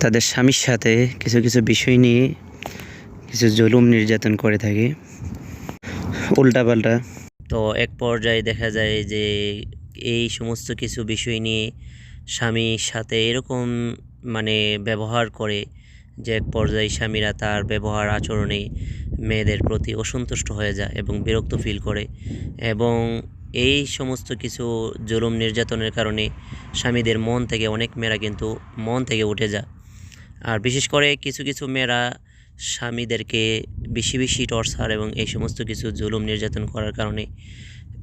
তাদের স্বামীর সাথে কিছু কিছু বিষয় নিয়ে কিছু জুলুম নির্যাতন করে থাকে। উল্টাপাল্টা। তো এক পর্যায়ে দেখা যায় যে এই সমস্ত কিছু বিষয় নিয়ে স্বামীর সাথে এরকম মানে ব্যবহার করে যে এক পর্যায়ে স্বামীরা তার ব্যবহার আচরণে মেয়েদের প্রতি অসন্তুষ্ট হয়ে যায় এবং বিরক্ত ফিল করে এবং এই সমস্ত কিছু জুলুম নির্যাতনের কারণে স্বামীদের মন থেকে অনেক মেয়েরা কিন্তু মন থেকে উঠে যায়। আর বিশেষ করে কিছু কিছু মেয়েরা স্বামীদেরকে বেশি বেশি টর্চার এবং এই সমস্ত কিছু জুলুম নির্যাতন করার কারণে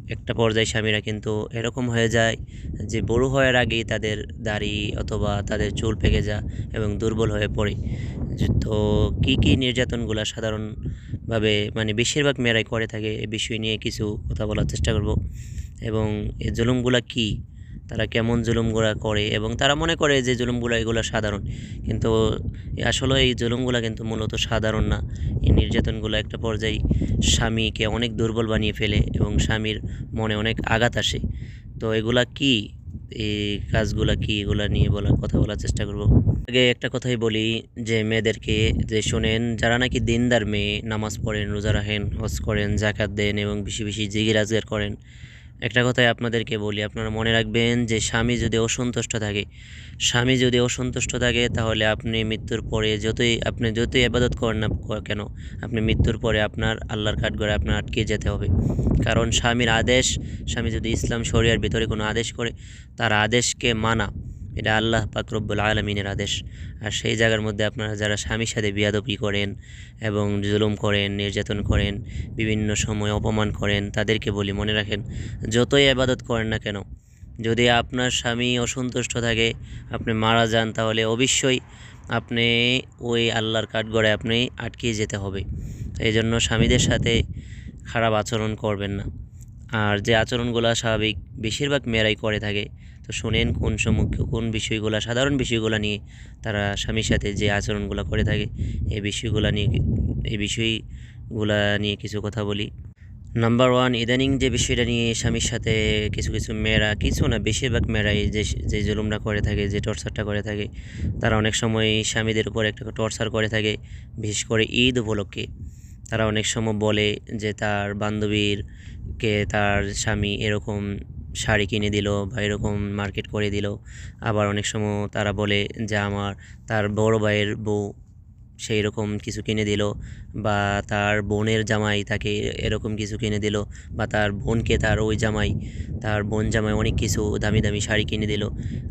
একটা পর্যায়ে স্বামীরা কিন্তু এরকম হয়ে যায় যে বড় হওয়ার আগেই তাদের দাড়ি অথবা তাদের চুল পেকে যায় এবং দুর্বল হয়ে পড়ে। তো কী কী নির্যাতনগুলো সাধারণভাবে মানে বেশিরভাগ মেয়েরাই করে থাকে, এ বিষয় নিয়ে কিছু কথা বলার চেষ্টা করব। এবং এই জুলুমগুলা কী? তারা কেমন জুলুমগুলা করে এবং তারা মনে করে যে জুলুমগুলো এগুলো সাধারণ। কিন্তু আসলে এই জুলুমগুলো কিন্তু মূলত সাধারণ না। এই নির্যাতনগুলো একটা পর্যায়ে স্বামীকে অনেক দুর্বল বানিয়ে ফেলে এবং স্বামীর মনে অনেক আঘাত আসে। তো এগুলা কি? এই কাজগুলা কি? এগুলা নিয়ে বলা কথা বলার চেষ্টা করব। আগে একটা কথাই বলি যে, মেয়েদেরকে যে শোনেন, যারা নাকি দিনদার মেয়ে, নামাজ পড়েন, রোজা রাখেন, হজ করেন জাকাত দেন এবং বেশি বেশি জিগির আজগার করেন একটা কথাই আপনাদেরকে বলি, আপনারা মনে রাখবেন যে স্বামী যদি অসন্তুষ্ট থাকে, স্বামী যদি অসন্তুষ্ট থাকে তাহলে আপনি মৃত্যুর পরে যতই, আপনি যতই আবাদত করেন না কেন, আপনি মৃত্যুর পরে আপনার আল্লাহর কাঠগড়ে আপনার আটকে যেতে হবে। কারণ স্বামীর আদেশ, স্বামী যদি ইসলাম শরিয়ার ভিতরে কোনো আদেশ করে, তার আদেশকে মানা। এটা আল্লাহ পাক রব্বুল আলমিনের আদেশ। আর সেই জায়গার মধ্যে আপনারা যারা স্বামীর সাথে বিয়াদপি করেন এবং জুলুম করেন, নির্যাতন করেন, বিভিন্ন সময় অপমান করেন, তাদেরকে বলি, মনে রাখেন, যতই আবাদত করেন না কেন, যদি আপনার স্বামী অসন্তুষ্ট থাকে, আপনি মারা যান, তাহলে অবশ্যই আপনি ওই আল্লাহর কাঠগড়ে আপনি আটকিয়ে যেতে হবে। এই জন্য স্বামীদের সাথে খারাপ আচরণ করবেন না। আর যে আচরণগুলো স্বাভাবিক, বেশিরভাগ মেয়েরাই করে থাকে তো শোনেন কোন সম্মুখ, কোন বিষয়গুলো, সাধারণ বিষয়গুলো নিয়ে তারা স্বামীর সাথে যে আচরণগুলো করে থাকে এই বিষয়গুলো নিয়ে এই বিষয়গুলা নিয়ে কিছু কথা বলি। নাম্বার ওয়ান ইদানিং যে বিষয়টা নিয়ে স্বামীর সাথে কিছু কিছু মেয়েরা, কিছু না, বেশিরভাগ মেয়েরাই যে যে জুলুমটা করে থাকে, যে টর্চারটা করে থাকে, তারা অনেক সময় স্বামীদের উপর একটা টর্চার করে থাকে, বিশেষ করে ঈদ উপলক্ষে। তারা অনেক সময় বলে যে তার বান্ধবীর কে তার স্বামী এরকম শাড়ি কিনে দিল বা এরকম মার্কেট করে দিল। আবার অনেক সময় তারা বলে যে আমার তার বড় ভাইয়ের বউ সেই রকম কিছু কিনে দিল বা তার বোনের জামাই তাকে এরকম কিছু কিনে দিল বা তার বোনকে তার ওই জামাই, তার বোন জামাই অনেক কিছু দামি দামি শাড়ি কিনে দিল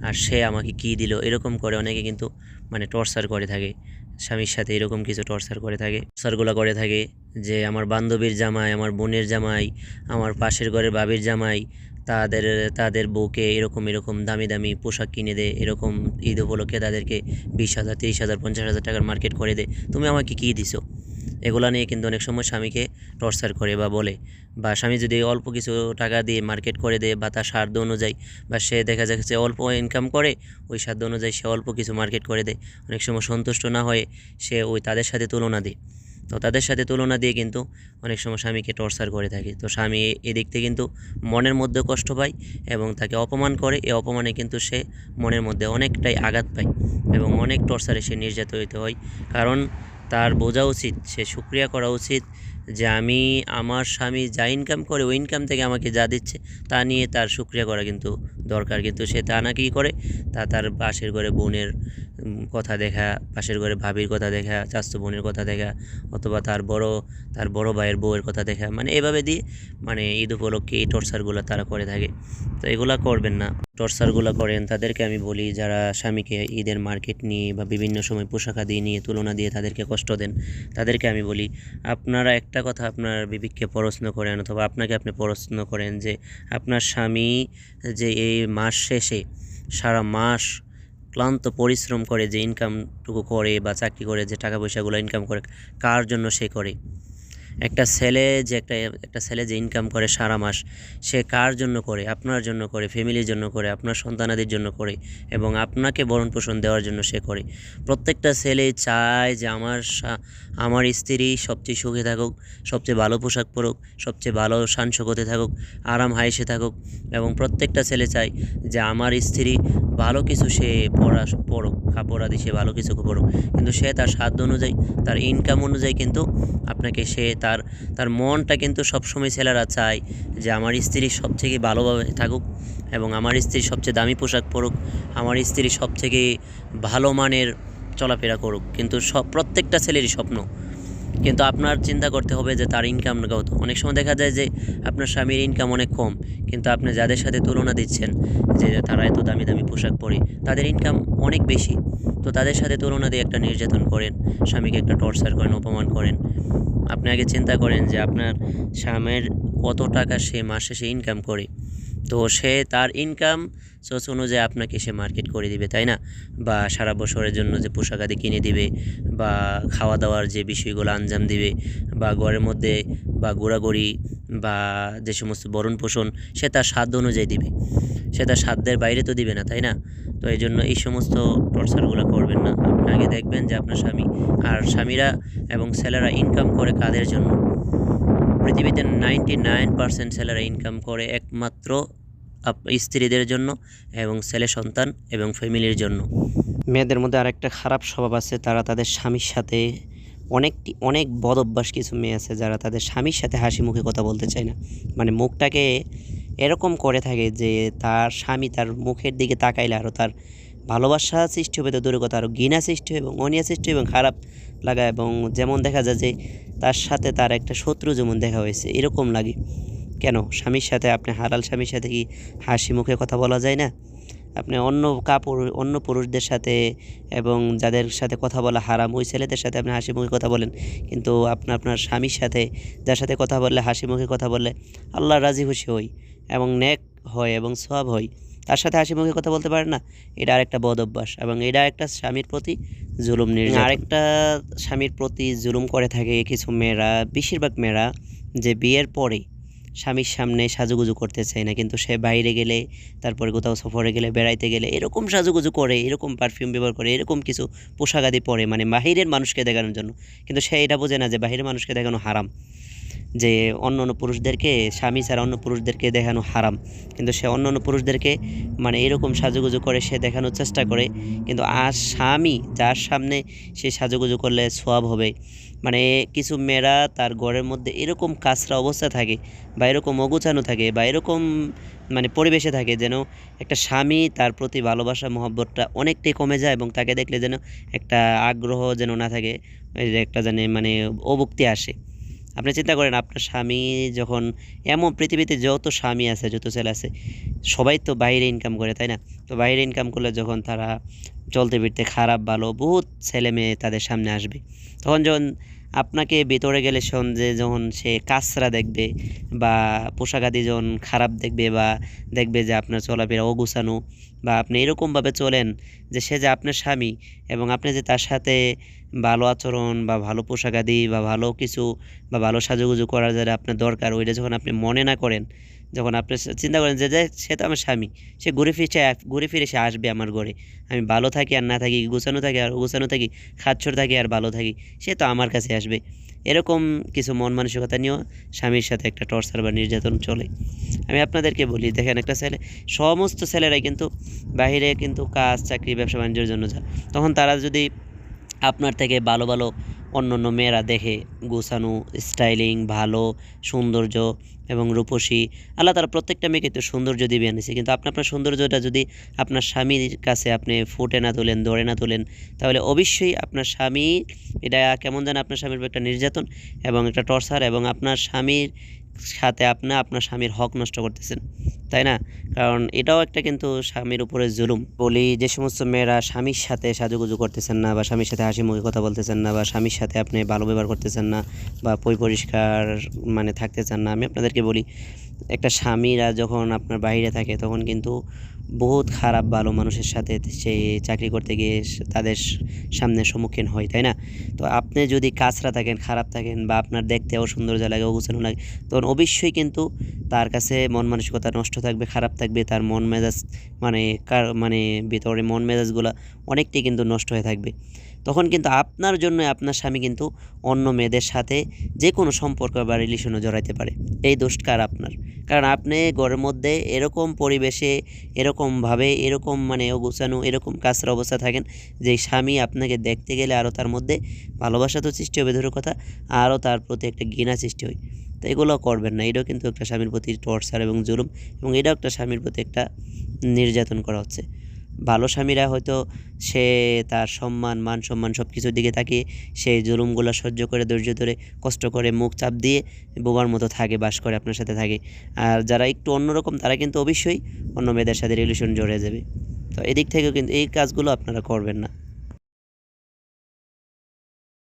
আর সে আমাকে কী দিল এরকম করে অনেকে কিন্তু মানে টর্চার করে থাকে। স্বামীর সাথে এরকম কিছু টর্চার করে থাকে টর্চারগুলো করে থাকে যে আমার বান্ধবীর জামাই, আমার বোনের জামাই, আমার পাশের ঘরের বাবির জামাই তাদের তাদের বউকে এরকম এরকম দামি দামি পোশাক কিনে দেয় এরকম ঈদ উপলক্ষে তাদেরকে বিশ হাজার, তিরিশ হাজার, পঞ্চাশ হাজার টাকার মার্কেট করে দেয় তুমি আমাকে কী দিছো? এগুলো নিয়ে কিন্তু অনেক সময় স্বামীকে টর্চার করে বা বলে। বা স্বামী যদি অল্প কিছু টাকা দিয়ে মার্কেট করে দেয় বা তার সাধ্য অনুযায়ী, বা সে দেখা যাচ্ছে অল্প ইনকাম করে, ওই সাধ্য অনুযায়ী সে অল্প কিছু মার্কেট করে দেয় অনেক সময় সন্তুষ্ট না হয়ে সে ওই তাদের সাথে তুলনা দেয় তো তাদের সাথে তুলনা দিয়ে কিন্তু অনেক সময় স্বামীকে টর্চার করে থাকে। তো স্বামী এদিক থেকে কিন্তু মনের মধ্যে কষ্ট পায় এবং তাকে অপমান করে। এই অপমানে কিন্তু সে মনের মধ্যে অনেকটাই আঘাত পায় এবং অনেক টর্চারে সে নির্যাতিত হয়। কারণ তার বোঝা উচিত, সে সুক্রিয়া করা উচিত যে আমি আমার স্বামী যা ইনকাম করে, ওই ইনকাম থেকে আমাকে যা দিচ্ছে তা নিয়ে তার সুক্রিয়া করা কিন্তু দরকার। কিন্তু সে তা না কি করে? তা তার বাসের ঘরে বোনের কথা দেখা, পাশের ঘরে ভাবির কথা দেখা চাস্তো বোনের কথা দেখা, অথবা তার বড় তার বড় ভাইয়ের বউয়ের কথা দেখা। মানে এভাবে দিয়ে মানে ঈদ উপলক্ষে এই টর্চারগুলো তারা করে থাকে। তো এগুলো করবেন না। টর্চারগুলো করেন। তাদেরকে আমি বলি, যারা স্বামীকে ঈদের মার্কেট নিয়ে বা বিভিন্ন সময় পোশাক আদি নিয়ে তুলনা দিয়ে তাদেরকে কষ্ট দেন, তাদেরকে আমি বলি, আপনারা একটা কথা আপনার বিবেককে প্রশ্ন করেন, অথবা আপনাকে আপনি প্রশ্ন করেন যে, আপনার স্বামী যে এই মাস শেষে, সারা মাস ক্লান্ত পরিশ্রম করে যে ইনকামটুকু করে বা চাকরি করে, যে টাকা পয়সাগুলো ইনকাম করে, কার জন্য সে করে? একটা ছেলে যে একটা একটা ছেলে যে ইনকাম করে সারা মাস, সে কার জন্য করে? আপনার জন্য করে ফ্যামিলির জন্য করে, আপনার সন্তানাদের জন্য করে, এবং আপনাকে ভরণ পোষণ দেওয়ার জন্য সে করে। প্রত্যেকটা ছেলে চায় যে আমার আমার স্ত্রী সবচেয়ে সুখে থাকুক, সবচেয়ে ভালো পোশাক পরুক, সবচেয়ে ভালো শানসকতে থাকুক, আরাম হাইসে থাকুক, এবং প্রত্যেকটা ছেলে চায় যে আমার স্ত্রী ভালো কিছু সে পড়া, পড়ুক, কাপড় আদি সে ভালো কিছু পড়ুক। কিন্তু সে তার সাধ্য অনুযায়ী, তার ইনকাম অনুযায়ী কিন্তু আপনাকে সে তার তার মনটা কিন্তু সবসময় ছেলেরা চায় যে আমার স্ত্রী সব থেকে ভালোভাবে থাকুক এবং আমার স্ত্রী সবচেয়ে দামি পোশাক পরুক, আমার স্ত্রী সব থেকে ভালো মানের চলাফেরা করুক। কিন্তু সব, প্রত্যেকটা ছেলেরই স্বপ্ন কিন্তু আপনার চিন্তা করতে হবে যে তার ইনকাম কত। অনেক সময় দেখা যায় যে আপনার স্বামীর ইনকাম অনেক কম, কিন্তু আপনি যাদের সাথে তুলনা দিচ্ছেন, যে তারা এত দামি দামি পোশাক পরে, তাদের ইনকাম অনেক বেশি। তো তাদের সাথে তুলনা দিয়ে একটা নির্যাতন করেন, স্বামীকে একটা টর্চার করেন, অপমান করেন। আপনি আগে চিন্তা করেন যে আপনার স্বামীর কত টাকা সে মাসে সে ইনকাম করে। তো সে তার ইনকাম সোর্স অনুযায়ী আপনাকে সে মার্কেট করে দিবে, তাই না? বা সারা বছরের জন্য যে পোশাক আদি কিনে দিবে, বা খাওয়া দাওয়ার যে বিষয়গুলো আঞ্জাম দিবে, বা ঘরের মধ্যে, বা ঘোরাঘুরি, বা যে সমস্ত বরণ পোষণ, সে তার সাধ্য অনুযায়ী দিবে। সে তার সাধ্যের বাইরে তো দিবে না, তাই না? তো এই জন্য এই সমস্ত টর্চারগুলো করবেন না। আপনি আগে দেখবেন যে আপনার স্বামী আর স্বামীরা এবং ছেলেরা ইনকাম করে কাদের জন্য? পৃথিবীতে নাইনটি নাইন পার্সেন্ট ছেলেরা ইনকাম করে একমাত্র স্ত্রীদের জন্য এবং ছেলে সন্তান এবং ফ্যামিলির জন্য। মেয়েদের মধ্যে আরেকটা খারাপ স্বভাব আছে, তারা তাদের স্বামীর সাথে অনেকটি, অনেক বদ অভ্যাস কিছু মেয়ে আছে যারা তাদের স্বামীর সাথে হাসি মুখে কথা বলতে চায় না। মানে মুখটাকে এরকম করে থাকে যে তার স্বামী তার মুখের দিকে তাকাইলে আরও তার ভালোবাসা সৃষ্টি হবে তো দূরের কথা আরও ঘৃণা সৃষ্টি এবং অনিয়া সৃষ্টি এবং খারাপ লাগা এবং যেমন দেখা যায় যে তার সাথে তার একটা শত্রু যেমন দেখা হয়েছে, এরকম লাগে। কেন? স্বামীর সাথে আপনি হালাল স্বামীর সাথে কি হাসি মুখে কথা বলা যায় না? আপনি অন্য কাপড় অন্য পুরুষদের সাথে এবং যাদের সাথে কথা বলা হারাম ওই ছেলেদের সাথে আপনি হাসি মুখে কথা বলেন। কিন্তু আপনার আপনার স্বামীর সাথে যার সাথে কথা বললে হাসি মুখে কথা বললে আল্লাহ রাজি খুশি হই এবং নেক হয় এবং সব হয় তার সাথে হাসি মুখে কথা বলতে পারে না? এটা আরেকটা বদ অভ্যাস এবং এটা একটা স্বামীর প্রতি জুলুম নির্যাতন। আরেকটা স্বামীর প্রতি জুলুম করে থাকে কিছু মেয়েরা বেশিরভাগ মেয়েরা যে বিয়ের পরে স্বামীর সামনে সাজুগুজু করতে চায় না, কিন্তু সে বাইরে গেলে, তারপরে কোথাও সফরে গেলে, বেড়াইতে গেলে এরকম সাজুগুজু করে, এরকম পারফিউম ব্যবহার করে, এরকম কিছু পোশাক আদি পরে মানে বাহিরের মানুষকে দেখানোর জন্য। কিন্তু সে এটা বোঝে না যে বাহিরের মানুষকে দেখানো হারাম। যে অন্য অন্য পুরুষদেরকে, স্বামী ছাড়া অন্য পুরুষদেরকে দেখানো হারাম। কিন্তু সে অন্য অন্য পুরুষদেরকে মানে এরকম সাজুগুজু করে, সে দেখানোর চেষ্টা করে। কিন্তু আর স্বামী, যার সামনে সে সাজুগুজু করলে সোয়াব হবে। মানে কিছু মেয়েরা তার ঘরের মধ্যে এরকম কাঁচরা অবস্থা থাকে বা এরকম অগুছানো থাকে বা এরকম মানে পরিবেশে থাকে যেন একটা স্বামী তার প্রতি ভালোবাসা, মহব্বতটা অনেকটাই কমে যায় এবং তাকে দেখলে যেন একটা আগ্রহ যেন না থাকে একটা যেন মানে অভুক্তি আসে। আপনি চিন্তা করেন, আপনার স্বামী যখন এমন পৃথিবীতে যত স্বামী আছে, যত ছেলে আছে, সবাই তো বাইরে ইনকাম করে, তাই না? তো বাইরে ইনকাম করলে যখন তারা চলতে ফিরতে খারাপ, ভালো, বহুত ছেলে মেয়ে তাদের সামনে আসবে। তখন যখন আপনাকে ভেতরে গেলে সন্ধে যখন সে কাঁচরা দেখবে বা পোশাকাদি যখন খারাপ দেখবে বা দেখবে যে আপনার চলাফেরা অগুছানো বা আপনি এরকমভাবে চলেন যে সে যে আপনার স্বামী এবং আপনি যে তার সাথে ভালো আচরণ বা ভালো পোশাকাদি বা ভালো কিছু বা ভালো সাজুগুজু করার যারা আপনার দরকার, ওইটা যখন আপনি মনে না করেন যখন আপনি চিন্তা করেন যে যে, সে তো আমার স্বামী, সে ঘুরে ফিরে ঘুরে ফিরে সে আসবে আমার ঘরে। আমি ভালো থাকি আর না থাকি, গুছানো থাকি আর গুছানো থাকি, খাচ্ছর থাকি আর ভালো থাকি, সে তো আমার কাছে আসবে। এরকম কিছু মন মানসিকতা নিয়েও স্বামীর সাথে একটা টর্চার বা নির্যাতন চলে। আমি আপনাদেরকে বলি, দেখেন একটা ছেলে, সমস্ত ছেলেরাই কিন্তু বাইরে কিন্তু কাজ, চাকরি, ব্যবসা, বাণিজ্যের জন্য যায়। তখন তারা যদি আপনার থেকে ভালো ভালো অন্য অন্য মেয়েরা দেখে গোছানো, স্টাইলিং, ভালো, সৌন্দর্য এবং রূপসী। আল্লাহ তারা প্রত্যেকটা মেয়েকে তো সৌন্দর্য দিবে আনিছে কিন্তু আপনি আপনার সৌন্দর্যটা যদি আপনার স্বামীর কাছে আপনি ফুটে না তোলেন দৌড়ে না তোলেন, তাহলে অবশ্যই আপনার স্বামী, এটা কেমন যেন আপনার স্বামীর একটা নির্যাতন এবং একটা টর্চার এবং আপনার স্বামীর সাথে আপনি আপনার স্বামীর হক নষ্ট করতেছেন, তাই না? কারণ এটাও একটা কিন্তু স্বামীর উপরে জুলুম। বলি যে সমস্ত মেয়েরা স্বামীর সাথে সাজুগুজু করতেছেন না বা স্বামীর সাথে হাসি মুখে কথা বলতেছেন না বা স্বামীর সাথে আপনি ভালো ব্যবহার করতেছেন না বা পই পরিষ্কার মানে থাকতে চান না, আমি আপনাদেরকে বলি, একটা স্বামীরা যখন আপনার বাইরে থাকে তখন কিন্তু বহুত খারাপ, ভালো মানুষের সাথে সে চাকরি করতে গিয়ে তাদের সামনে সম্মুখীন হয়, তাই না? তো আপনি যদি কাছরা থাকেন, খারাপ থাকেন বা আপনার দেখতে অসৌন্দর্য লাগে অগুছানো লাগে, তখন অবশ্যই কিন্তু তার কাছে মন মানসিকতা নষ্ট থাকবে, খারাপ থাকবে, তার মন মেজাজ মানে কার মানে ভিতরে মন মেজাজগুলো অনেকটাই কিন্তু নষ্ট হয়ে থাকবে। তখন কিন্তু আপনার জন্য আপনার স্বামী কিন্তু অন্য মেয়েদের সাথে যে কোনো সম্পর্ক বা রিলেশনে জড়াইতে পারে। এই দোষ কার আপনার? কারণ আপনি ঘরের মধ্যে এরকম পরিবেশে এরকমভাবে এরকম মানে অগুছানো, এরকম কাছের অবস্থা থাকেন যে স্বামী আপনাকে দেখতে গেলে আরও তার মধ্যে ভালোবাসা তো সৃষ্টি হবে ধরো কথা আরও তার প্রতি একটা ঘৃণা সৃষ্টি হয়। তো এগুলো করবেন না, এটাও কিন্তু একটা স্বামীর প্রতি টর্চার এবং জুলুম এবং এটাও একটা স্বামীর প্রতি একটা নির্যাতন করা হচ্ছে। ভালো স্বামীরা হয়তো সে তার সম্মান, মান সম্মান সব কিছুর দিকে তাকিয়ে সেই জুলুমগুলো সহ্য করে, ধৈর্য ধরে, কষ্ট করে, মুখ চাপ দিয়ে বোবার মতো থাকে, বাস করে আপনার সাথে থাকে। আর যারা একটু অন্যরকম, তারা কিন্তু অবশ্যই অন্য মেয়েদের সাথে রিলেশন জড়ে যাবে। তো এদিক থেকেও কিন্তু এই কাজগুলো আপনারা করবেন না।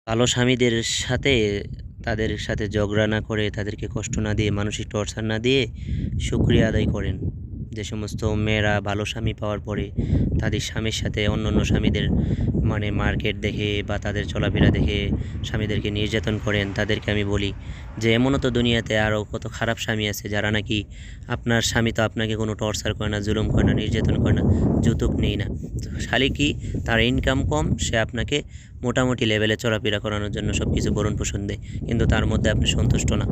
ভালো স্বামীদের সাথে, তাদের সাথে ঝগড়া না করে, তাদেরকে কষ্ট না দিয়ে, মানসিক টর্চার না দিয়ে শুক্রিয়া আদায় করেন। যে সমস্ত মেয়েরা ভালো স্বামী পাওয়ার পরে তাদের স্বামীর সাথে অন্য অন্য স্বামীদের মানে মার্কেট দেখে বা তাদের চলাফেরা দেখে স্বামীদেরকে নির্যাতন করেন, তাদেরকে আমি বলি যে এমনও তো দুনিয়াতে আরও কত খারাপ স্বামী আছে যারা নাকি আপনার স্বামী তো আপনাকে কোনো টর্চার করে না, জুলুম করে না, নির্যাতন করে না, যৌতুক নেই না। খালি কি তার ইনকাম কম, সে আপনাকে মোটামুটি লেভেলে চলাফেরা করানোর জন্য সব কিছু ভরণ পোষণ দেয়। কিন্তু তার মধ্যে আপনি সন্তুষ্ট না।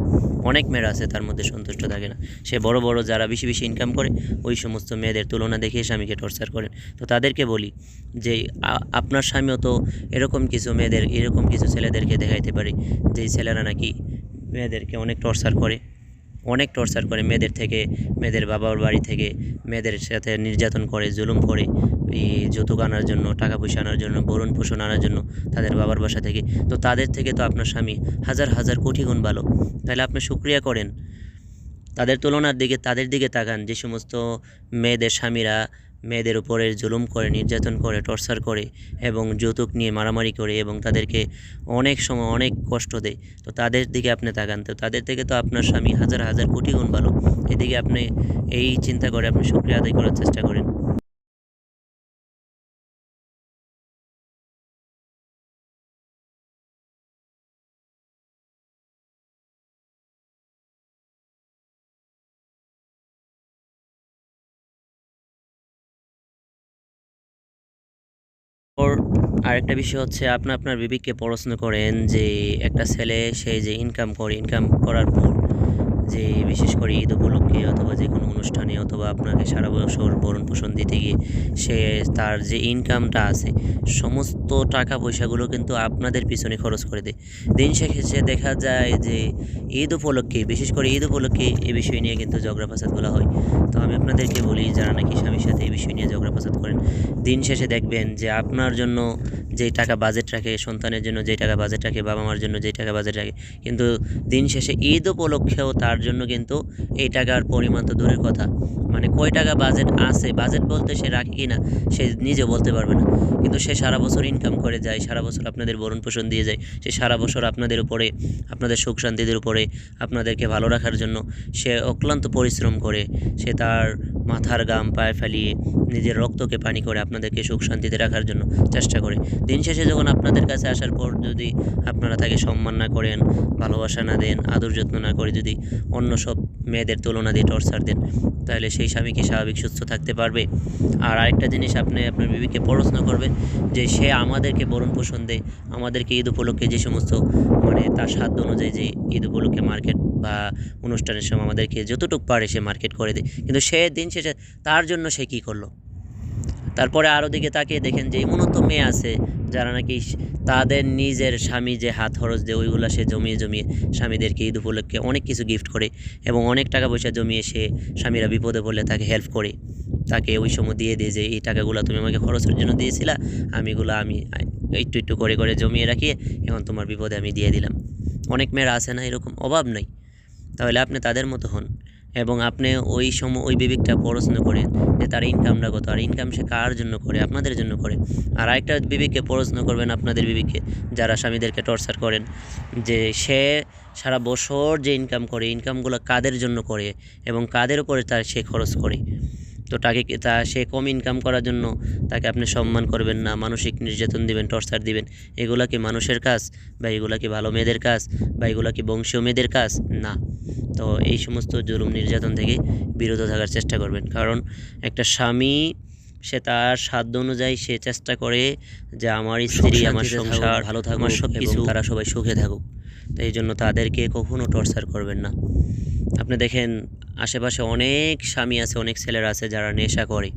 অনেক মেয়েরা আছে, তার মধ্যে সন্তুষ্ট থাকে না। সে বড় বড় যারা বেশি বেশি ইনকাম করে, ওই সমস্ত মেয়েদের তুলনা দেখে স্বামীকে টর্চার করেন। তো তাদেরকে বলি যে আপনার স্বামীও তো এরকম কিছু মেয়েদের, এরকম কিছু ছেলেদেরকে দেখাইতে পারে যেই ছেলেরা নাকি মেয়েদেরকে অনেক টর্চার করে। অনেক টর্চার করে, মেয়েদের থেকে, মেয়েদের বাবার বাড়ি থেকে, মেয়েদের সাথে নির্যাতন করে, জুলুম করে। যৌতুক আনার জন্য, টাকা পয়সা আনার জন্য ভরণ পোষণ আনার জন্য তাদের বাবার বাসা থেকে। তো তাদের থেকে তো আপনার স্বামী হাজার হাজার কোটি গুণ ভালো। তাহলে আপনি শুক্রিয়া করেন। তাদের তুলনার দিকে, তাদের দিকে তাকান। যে সমস্ত মেয়েদের স্বামীরা মেয়েদের উপরে জুলুম করে, নির্যাতন করে, টর্চার করে এবং যৌতুক নিয়ে মারামারি করে এবং তাদেরকে অনেক সময় অনেক কষ্ট দেয়, তো তাদের দিকে আপনি তাকান। তো তাদের থেকে তো আপনার স্বামী হাজার হাজার কোটি গুণ ভালো। এদিকে আপনি এই চিন্তা করে আপনি শুক্রিয়া আদায় করার চেষ্টা করেন। আরেকটা বিষয় হচ্ছে আপনি, আপনার বিবেককে প্রশ্ন করেন যে একটা ছেলে, সে যে ইনকাম করে ইনকাম করার পর যে বিশেষ করে ঈদ উপলক্ষে অথবা যে কোনো অনুষ্ঠানে অথবা আপনাকে সারা বছর ভরণ পোষণ দিতে গিয়ে সে তার যে ইনকামটা আছে, সমস্ত টাকা পয়সাগুলো কিন্তু আপনাদের পিছনে খরচ করে দেয়। দিন শেষে দেখা যায় যে ঈদ উপলক্ষে, বিশেষ করে ঈদ উপলক্ষে এই বিষয় নিয়ে কিন্তু ঝগড়া ফাসাদগুলো হয়। তো আমি আপনাদেরকে বলি, যারা নাকি স্বামীর সাথে এই বিষয় নিয়ে ঝগড়া ফাসাদ করেন, দিন শেষে দেখবেন যে আপনার জন্য যেই টাকা বাজেট রাখে, সন্তানের জন্য যেই টাকা বাজেট রাখে বাবা মার জন্য যেই টাকা বাজেট রাখে, কিন্তু দিন শেষে ঈদ উপলক্ষেও তার জন্য কিন্তু এই টাকার পরিমাণ তো দূরের কথা। মানে কয় টাকা বাজেট আছে? বাজেট বলতে সে রাখে কি না, সে নিজে বলতে পারবে না। কিন্তু সে সারা বছর ইনকাম করে যায়, সারা বছর আপনাদের ভরণ পোষণ দিয়ে যায়, সে সারা বছর আপনাদের উপরে, আপনাদের সুখ শান্তিদের উপরে, আপনাদেরকে ভালো রাখার জন্য সে অক্লান্ত পরিশ্রম করে, সে তার মাথার গাম পায়ে ফেলিয়ে নিজের রক্তকে পানি করে আপনাদেরকে সুখ শান্তিতে রাখার জন্য চেষ্টা করে। দিন শেষে যখন আপনাদের কাছে আসার পর যদি আপনারা তাকে সম্মান না করেন, ভালোবাসা না দেন, আদর যত্ন না করে যদি অন্য সব মেয়েদের তুলনা দিয়ে টর্চার দেন, তাহলে সেই স্বামী কি স্বাভাবিক সুস্থ থাকতে পারবে? আর আরেকটা জিনিস, আপনি আপনার বিবিকে প্রশ্ন করবেন যে সে আমাদেরকে বরণ পোষণ দেয়, আমাদেরকে ঈদ উপলক্ষে যে সমস্ত মানে তার সাধ্য অনুযায়ী যে ঈদ উপলক্ষে মার্কেট বা অনুষ্ঠানের সময় আমাদেরকে যতটুকু পারে সে মার্কেট করে দেয়। কিন্তু সে দিন শেষে তার জন্য সে কী করল? তারপরে আরও দিকে তাকিয়ে দেখেন যে এমনও তো মেয়ে আছে যারা নাকি তাদের নিজের স্বামী যে হাত খরচ দেয়, ওইগুলো সে জমিয়ে জমিয়ে স্বামীদেরকে ঈদ উপলক্ষে অনেক কিছু গিফট করে এবং অনেক টাকা পয়সা জমিয়ে সে স্বামীরা বিপদে পড়লে তাকে হেল্প করে। তাকে ওই সময় দিয়ে দিয়ে যে, এই টাকাগুলো তুমি আমাকে খরচের জন্য দিয়েছিলা আমি এগুলো আমি একটু একটু করে করে জমিয়ে রাখি এখন তোমার বিপদে আমি দিয়ে দিলাম। অনেক মেয়েরা আছে না এরকম? অভাব নাই। তাহলে আপনি তাদের মতো হন। এবং আপনি ওই সময় ওই বিবেকটা পড়াশোনা করেন যে তার ইনকামটা কত, আর ইনকাম সে কার জন্য করে, আপনাদের জন্য করে। আর আরেকটা বিবেককে পড়াশোনা করবেন আপনাদের বিবেককে যারা স্বামীদেরকে টর্চার করেন, যে সে সারা বছর যে ইনকাম করে ইনকামগুলো কাদের জন্য করে এবং কাদের উপরে তার সে খরচ করে। তো তাকে তা সে কম ইনকাম করার জন্য তাকে আপনি সম্মান করবেন না, মানসিক নির্যাতন দিবেন টর্চার দিবেন। এগুলা কি মানুষের কাজ? বা এগুলা কি ভালো মেয়েদের কাজ? বা এগুলা কি বংশীয় মেয়েদের কাজ? না। তো এই সমস্ত জুলুম নির্যাতন থেকে বিরত থাকার চেষ্টা করবেন। কারণ একটা স্বামী সে তার সাধ্য অনুযায়ী সে চেষ্টা করে যে আমার স্ত্রী আমার সংসার ভালো থাকুক আমার সব কিছু তারা সবাই সুখে থাকুক। তো এই জন্য তাদেরকে কখনো টর্চার করবেন না। আপনি দেখেন আশেপাশে অনেক স্বামী আছে অনেক ছেলেরা আছে যারা নেশা করে।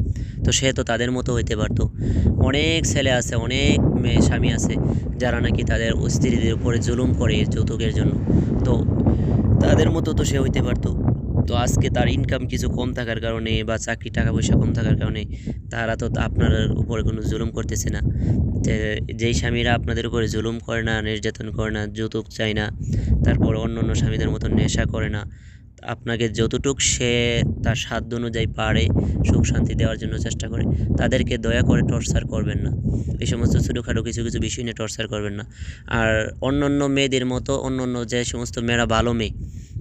তো সে তো তাদের মতো হইতে পারতো। অনেক ছেলে আছে অনেক মেয়ে স্বামী আছে যারা নাকি তাদের স্ত্রীদের উপরে জুলুম করে যৌতুকের জন্য। তো তাদের মতো তো সে হইতে পারতো। তো আজকে তার ইনকাম কিছু কম থাকার কারণে বা চাকরি টাকা পয়সা কম থাকার কারণে তারা তো আপনার উপরে কোনো জুলুম করতেছে না। যেই স্বামীরা আপনাদের উপরে জুলুম করে না, নির্যাতন করে না, যৌতুক চায় না, তারপর অন্য অন্য স্বামীদের মতো নেশা করে না আপনাকে যতটুক সে তার সাধ্য অনুযায়ী পারে সুখ শান্তি দেওয়ার জন্য চেষ্টা করে, তাদেরকে দয়া করে টর্চার করবেন না। এই সমস্ত ছোটোখাটো কিছু কিছু বিষয় নিয়ে টর্চার করবেন না। আর অন্য অন্য মেয়েদের মতো অন্য অন্য যে সমস্ত মেয়েরা ভালো মেয়ে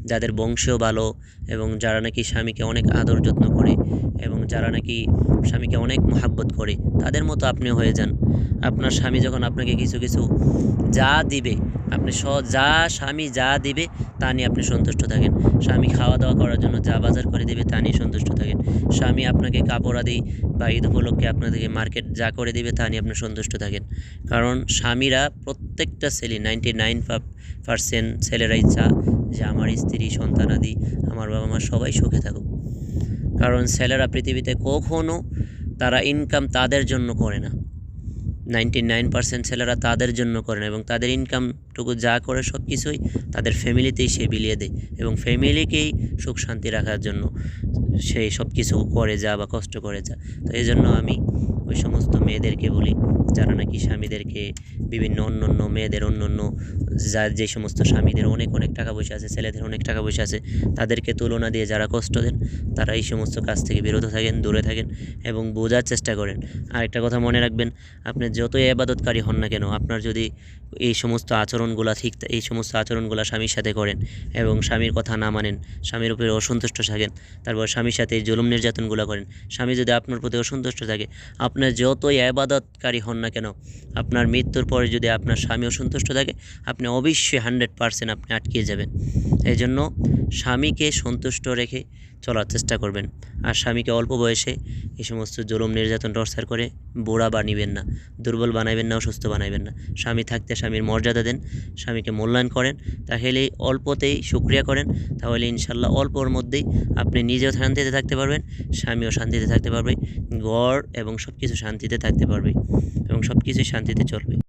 যাদের বংশেও ভালো এবং যারা নাকি স্বামীকে অনেক আদর যত্ন করে এবং যারা নাকি স্বামীকে অনেক মহাব্বত করে, তাদের মতো আপনি হয়ে যান। আপনার স্বামী যখন আপনাকে কিছু কিছু যা দিবে, আপনি স, যা স্বামী যা দিবে, তা নিয়ে আপনি সন্তুষ্ট থাকেন। স্বামী খাওয়া দাওয়া করার জন্য যা বাজার করে দেবে, তা নিয়ে সন্তুষ্ট থাকেন। স্বামী আপনাকে কাপড় আদি বা ঈদ উপলক্ষে আপনাদেরকে মার্কেট যা করে দেবে, তা নিয়ে আপনি সন্তুষ্ট থাকেন। কারণ স্বামীরা প্রত্যেকটা ছেলে নাইনটি নাইন পার্সেন্ট ছেলেরা ইচ্ছা যে আমার স্ত্রী, সন্তান আদি আমার বাবা মা সবাই সুখে থাকুক। কারণ ছেলেরা পৃথিবীতে কখনো তারা ইনকাম তাদের জন্য করে না। নাইনটি নাইন পার্সেন্ট ছেলেরা তাদের জন্য করে না এবং তাদের ইনকামটুকু যা করে সব কিছুই তাদের ফ্যামিলিতেই সে বিলিয়ে দেয় এবং ফ্যামিলিকেই সুখ শান্তি রাখার জন্য সেই সব কিছু করে যা বা কষ্ট করে যা। তো এই জন্য আমি ওই সমস্ত মেয়েদেরকে বলি, যারা নাকি স্বামীদেরকে বিভিন্ন অন্য অন্য মেয়েদের অন্য অন্য যা, যে সমস্ত স্বামীদের অনেক অনেক টাকা পয়সা আছে, ছেলেদের অনেক টাকা পয়সা আছে, তাদেরকে তুলনা দিয়ে যারা কষ্ট দেন, তারা এই সমস্ত কাজ থেকে বিরত থাকেন, দূরে থাকেন এবং বোঝার চেষ্টা করেন। আর একটা কথা মনে রাখবেন, আপনি যতই আবাদতকারী হন না কেন, আপনার যদি এই সমস্ত আচরণগুলো ঠিক এই সমস্ত আচরণগুলো স্বামীর সাথে করেন এবং স্বামীর কথা না মানেন, স্বামীর উপরে অসন্তুষ্ট থাকেন, তারপর স্বামীর সাথে জুলুম নির্যাতনগুলো করেন, স্বামী যদি আপনার প্রতি অসন্তুষ্ট থাকে আপনার যতই আবাদতকারী হন না কেন, আপনার মৃত্যুর পরে যদি আপনার স্বামী অসন্তুষ্ট থাকে, আপনি অবশ্যই হান্ড্রেড পারসেন্ট আপনি আটকিয়ে যাবেন। এই জন্য স্বামীকে সন্তুষ্ট রেখে চলার চেষ্টা করবেন। আর স্বামীকে অল্প বয়সে এই সমস্ত জুলুম, নির্যাতন, টর্চার করে বুড়া বানিবেন না, দুর্বল বানাইবেন না, অসুস্থ বানাইবেন না। স্বামী থাকতে স্বামীর মর্যাদা দেন, স্বামীকে মূল্যায়ন করেন তাহলে অল্পতেই সুক্রিয়া করেন, তাহলে ইনশাল্লাহ অল্পর মধ্যেই আপনি নিজেও শান্তিতে থাকতে পারবেন, স্বামীও শান্তিতে থাকতে পারবে, গড় এবং সব কিছু শান্তিতে থাকতে পারবে এবং সব কিছুই শান্তিতে চলবে।